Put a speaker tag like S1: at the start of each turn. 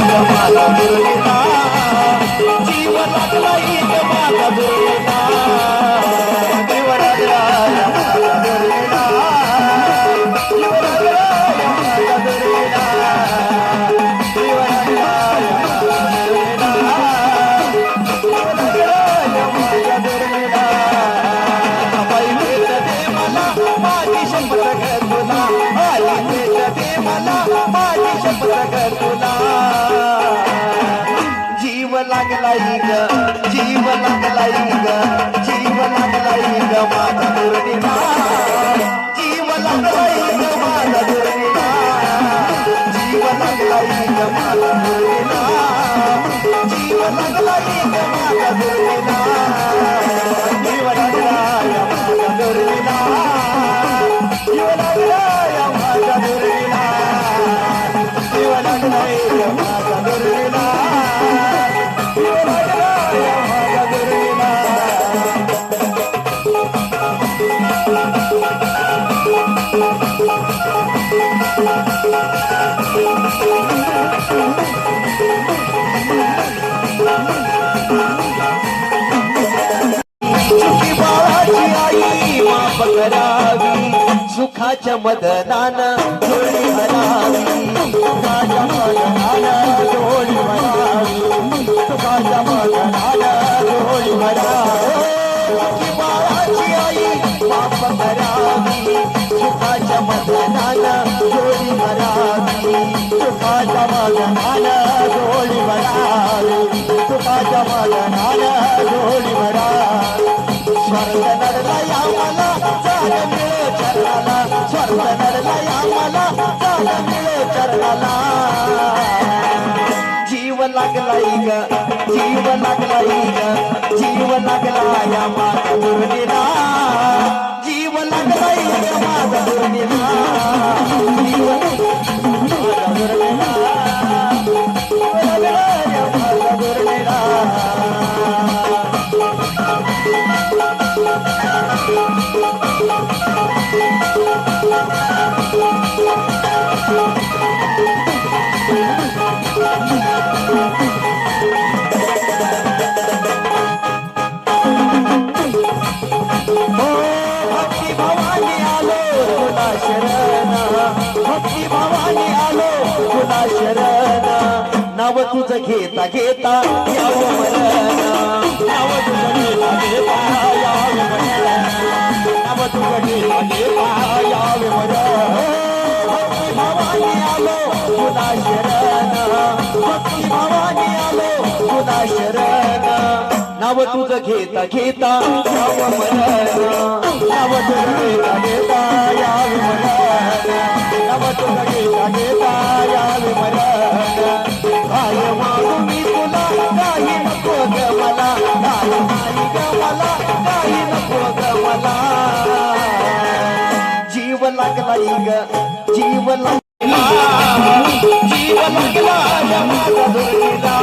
S1: ग माझा जीव लागला लागलाई ग जीव लागलाई ग जीव लागलाई ग माझा दुर्निला जीव लागलाई ग माझा दुर्निला जीव लागलाई ग माझा दुर्निला जीव लागलाई ग माझा दुर्निला सुखाच्या मदनान डोळी भरावी सुखाच्या मदनान डोळी भरावी सुखाच्या मदनान डोळी भरावी स्वर्ग नडला या मला चाल मिळे चरणाला स्वर्ग नडला या मला चाल मिळे चरणाला जीव लागलाई ग जीव लागलाई ग जीव लागला या माझा दुर्निला जीव लागलाई ग माझा दुर्निला शरण. नाव तुझं घेता घेता यावं मरण. तुला शरण भक्ती भवानी आलो तुला शरण नाव तुझं घेता घेता याव मरण नाव तुझं घेता घेता याव मरण नाव तुझं घेता घेता याव मरण काय मागू मी तुला? काही नको ग मला. काय नाही ग मला? काही नको ग मला. जीव लागला ग. जीव लागला जीव लागला या माझा दुर्मिला